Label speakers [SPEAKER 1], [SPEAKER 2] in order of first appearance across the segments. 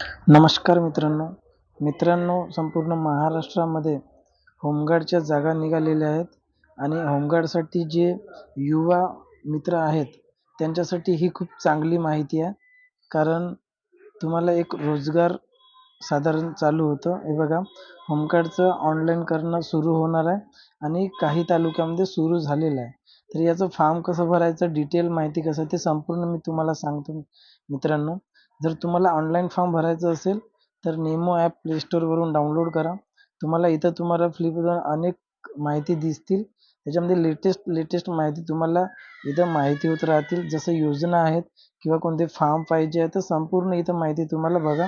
[SPEAKER 1] नमस्कार मित्रांनो. मित्रांनो संपूर्ण महाराष्ट्रामध्ये होमगार्डच्या जागा निघालेल्या आहेत आणि होमगार्डसाठी जे युवा मित्र आहेत त्यांच्यासाठी ही खूप चांगली माहिती आहे. कारण तुम्हाला एक रोजगार साधारण चालू होतं. हे बघा होमगार्डचं ऑनलाईन करणं सुरू होणार आहे आणि काही तालुक्यामध्ये सुरू झालेलं आहे. तर याचं फॉर्म कसं भरायचं डिटेल माहिती कसं ते संपूर्ण मी तुम्हाला सांगतो मित्रांनो. जर तुम्हाला ऑनलाईन फॉर्म भरायचं असेल तर नेमो ॲप प्लेस्टोरवरून डाउनलोड करा. तुम्हाला इथं तुम्हाला फ्लिपवर अनेक माहिती दिसतील. त्याच्यामध्ये लेटेस्ट लेटेस्ट माहिती तुम्हाला इथं माहिती होत राहतील. जसं योजना आहेत किंवा कोणते फॉर्म पाहिजे आहे तर संपूर्ण इथं माहिती तुम्हाला बघा.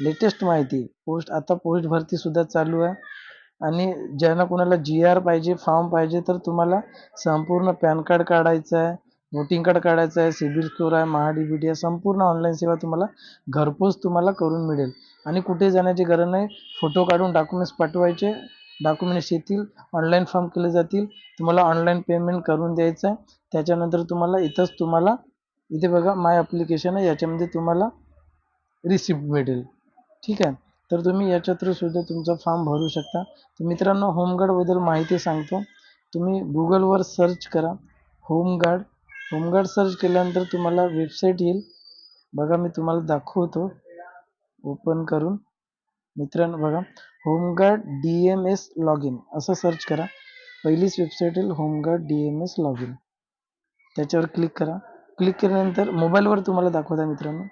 [SPEAKER 1] लेटेस्ट माहिती पोस्ट आता पोस्ट भरतीसुद्धा चालू आहे. आणि ज्यांना कोणाला जी आर पाहिजे फॉर्म पाहिजे तर तुम्हाला संपूर्ण पॅन कार्ड काढायचं आहे. वोटिंग कार्ड काढायचं आहे सिबिल स्कोर आहे महा डी बी आहे संपूर्ण ऑनलाईन सेवा तुम्हाला घरपोच तुम्हाला करून मिळेल. आणि कुठे जाण्याची गरज नाही फोटो काढून डॉक्युमेंट्स पाठवायचे डॉक्युमेंट्स येतील ऑनलाईन फॉर्म केले जातील तुम्हाला ऑनलाईन पेमेंट करून द्यायचं आहे. त्याच्यानंतर तुम्हाला इथंच तुम्हाला इथे बघा माय ॲप्लिकेशन आहे याच्यामध्ये तुम्हाला रिसिप्ट मिळेल. ठीक आहे? तर तुम्ही याच्या थ्रूसुद्धा तुमचा फॉर्म भरू शकता. तर मित्रांनो होमगार्डबद्दल माहिती सांगतो. तुम्ही गुगलवर सर्च करा होमगार्ड होमगार्ड सर्च केल्यानंतर तुम्हाला वेबसाईट येईल. बघा मी तुम्हाला दाखवतो. ओपन करून. मित्रांनो बघा. Home guard D M S log in असं सर्च करा. पहिलीच वेबसाईट येईल home guard D M S log in त्याच्यावर क्लिक करा. क्लिक केल्यानंतर मोबाईलवर तुम्हाला दाखवत आहे मित्रांनो.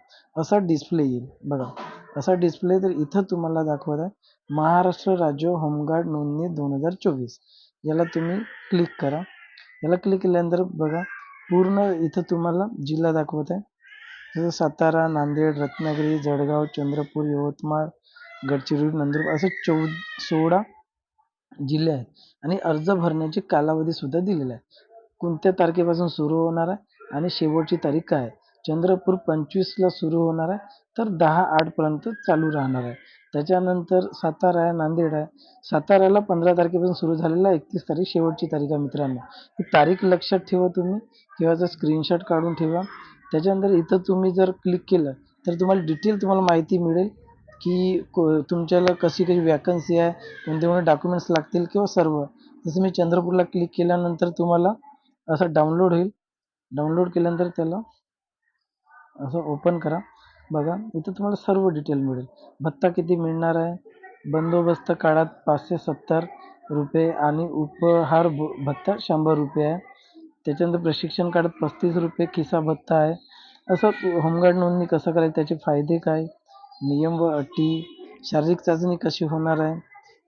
[SPEAKER 1] असा डिस्प्ले येईल. बघा. असा डिस्प्ले तर इथं तुम्हाला दाखवत आहे. महाराष्ट्र राज्य होमगार्ड नोंदणी दोन हजार चोवीस. याला तुम्ही क्लिक करा. याला क्लिक केल्यानंतर बघा. पूर्ण इथं तुम्हाला जिल्हा दाखवत आहे. जसं सातारा नांदेड रत्नागिरी जळगाव चंद्रपूर यवतमाळ गडचिरोली नंदुरबार असं चौ सोळा जिल्हे आहेत. आणि अर्ज भरण्याची कालावधीसुद्धा दिलेला आहे. कोणत्या तारखेपासून सुरू होणार आहे आणि शेवटची तारीख काय आहे? चंद्रपूर पंचवीसला सुरू होणार आहे. तर दहा आठपर्यंत चालू राहणार आहे. त्याच्यानंतर सातारा आहे नांदेड आहे. साताऱ्याला पंधरा तारखेपासून सुरू झालेला एकतीस तारीख शेवटची तारीख आहे मित्रांनो. ही तारीख लक्षात ठेवा तुम्ही. किंवा जर स्क्रीनशॉट काढून ठेवा. त्याच्यानंतर इथं तुम्ही जर क्लिक केलं तर तुम्हाला डिटेल तुम्हाला माहिती मिळेल की को तुमच्याला कशी काही वॅकन्सी आहे कोणते कोणते डॉक्युमेंट्स लागतील किंवा सर्व. जसं मी चंद्रपूरला क्लिक केल्यानंतर तुम्हाला असं डाउनलोड होईल. डाउनलोड केल्यानंतर त्याला असं ओपन करा. बघा इथं तुम्हाला सर्व डिटेल मिळेल. भत्ता किती मिळणार आहे? बंदोबस्त काळात पाचशे सत्तर रुपये आणि उपहार भ भत्ता शंभर रुपये आहे. त्याच्यानंतर प्रशिक्षण काळात पस्तीस रुपये खिसा भत्ता आहे. असं होमगार्ड नोंदणी कसं करायचं त्याचे फायदे काय? नियम व अटी शारीरिक चाचणी कशी होणार आहे?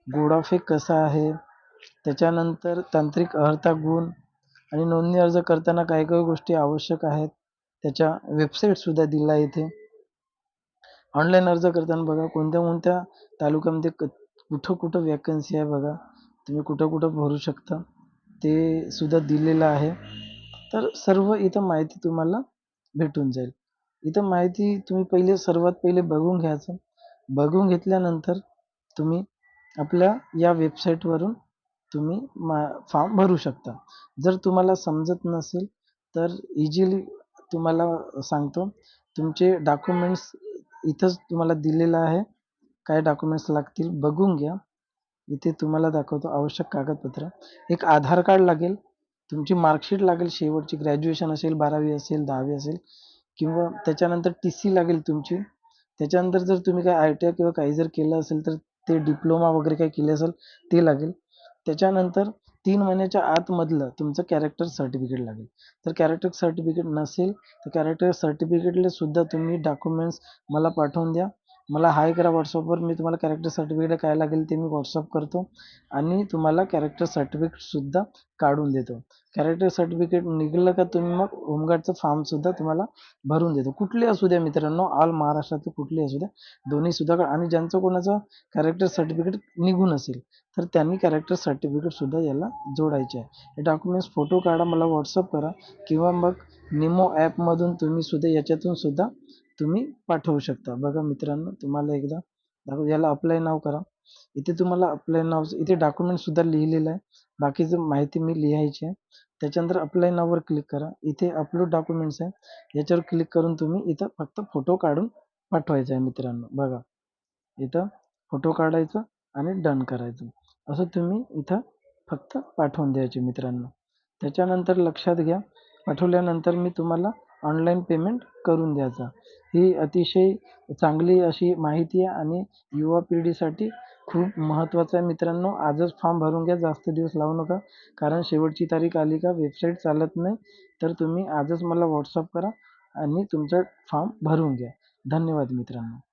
[SPEAKER 1] गोडाफेक कसा आहे? त्याच्यानंतर तांत्रिक अर्हता गुण आणि नोंदणी अर्ज करताना काही काही गोष्टी आवश्यक आहेत. त्याच्या वेबसाईटसुद्धा दिला आहे इथे. ऑनलाईन अर्ज करताना बघा कोणत्या कोणत्या तालुक्यामध्ये क कुठं कुठं वॅकन्सी आहे बघा. तुम्ही कुठं कुठं भरू शकता. ते सुद्धा दिलेलं आहे. तर सर्व इथं माहिती तुम्हाला भेटून जाईल. इथं माहिती तुम्ही पहिले सर्वात पहिले बघून घ्यायचं. बघून घेतल्यानंतर तुम्ही आपल्या या वेबसाईटवरून तुम्ही मा फॉर्म भरू शकता. जर तुम्हाला समजत नसेल तर इझिली तुम्हाला सांगतो. तुमचे डॉक्युमेंट्स इथंच तुम्हाला दिलेलं आहे. काय डॉक्युमेंट्स लागतील बघून घ्या. इथे तुम्हाला दाखवतो आवश्यक कागदपत्र. एक आधार कार्ड लागेल. तुमची मार्कशीट लागेल शेवटची. ग्रॅज्युएशन असेल बारावी असेल दहावी असेल किंवा त्याच्यानंतर टी सी लागेल तुमची. त्याच्यानंतर जर तुम्ही काय आय टी आय किंवा काही जर केलं असेल तर ते डिप्लोमा वगैरे काही केले असेल ते लागेल. त्याच्यानंतर तीन महिन्याच्या आतमधलं तुमचं कॅरेक्टर सर्टिफिकेट लागेल. तर कॅरेक्टर सर्टिफिकेट नसेल तर कॅरेक्टर सर्टिफिकेटले सुद्धा तुम्ही डॉक्युमेंट्स मला पाठवून द्या. मला हाय करा व्हॉट्सअपवर मी तुम्हाला कॅरेक्टर सर्टिफिकेट काय लागेल ते मी व्हॉट्सअप करतो आणि तुम्हाला कॅरेक्टर सर्टिफिकेटसुद्धा काढून देतो. कॅरेक्टर सर्टिफिकेट निघालं का तुम्ही मग होमगार्डचं फॉर्मसुद्धा तुम्हाला भरून देतो. कुठले असू द्या मित्रांनो ऑल महाराष्ट्रातले कुठले असू द्या दोन्हीसुद्धा का आणि ज्यांचं कोणाचं कॅरेक्टर सर्टिफिकेट निघून असेल तर त्यांनी कॅरेक्टर सर्टिफिकेटसुद्धा याला जोडायचे आहे. हे डॉक्युमेंट्स फोटो काढा मला व्हॉट्सअप करा किंवा मग निमो ॲपमधून तुम्ही सुद्धा याच्यातून सुद्धा तुम्ही पाठवू शकता. बघा मित्रांनो तुम्हाला एकदा दाखव याला अप्लाय नाव करा. इथे तुम्हाला अप्लाय नाव इथे डॉक्युमेंटसुद्धा लिहिलेलं आहे. बाकीचं माहिती मी लिहायची आहे. त्याच्यानंतर अप्लाय नाववर क्लिक करा. इथे अपलोड डॉक्युमेंट्स आहे. याच्यावर क्लिक करून तुम्ही इथं फक्त फोटो काढून पाठवायचा आहे मित्रांनो. बघा इथं फोटो काढायचं आणि डन करायचं. असं तुम्ही इथं फक्त पाठवून द्यायचे मित्रांनो. त्याच्यानंतर लक्षात घ्या. पाठवल्यानंतर मी तुम्हाला ऑनलाईन पेमेंट करून द्यायचा. ही अतिशय चांगली अशी माहिती आहे आणि युवा पिढीसाठी खूप महत्त्वाचं आहे. मित्रांनो आजच फॉर्म भरून घ्या. जास्त दिवस लावू नका. कारण शेवटची तारीख आली का वेबसाईट चालत नाही. तर तुम्ही आजच मला व्हॉट्सअप करा आणि तुमचा फॉर्म भरून घ्या. धन्यवाद मित्रांनो.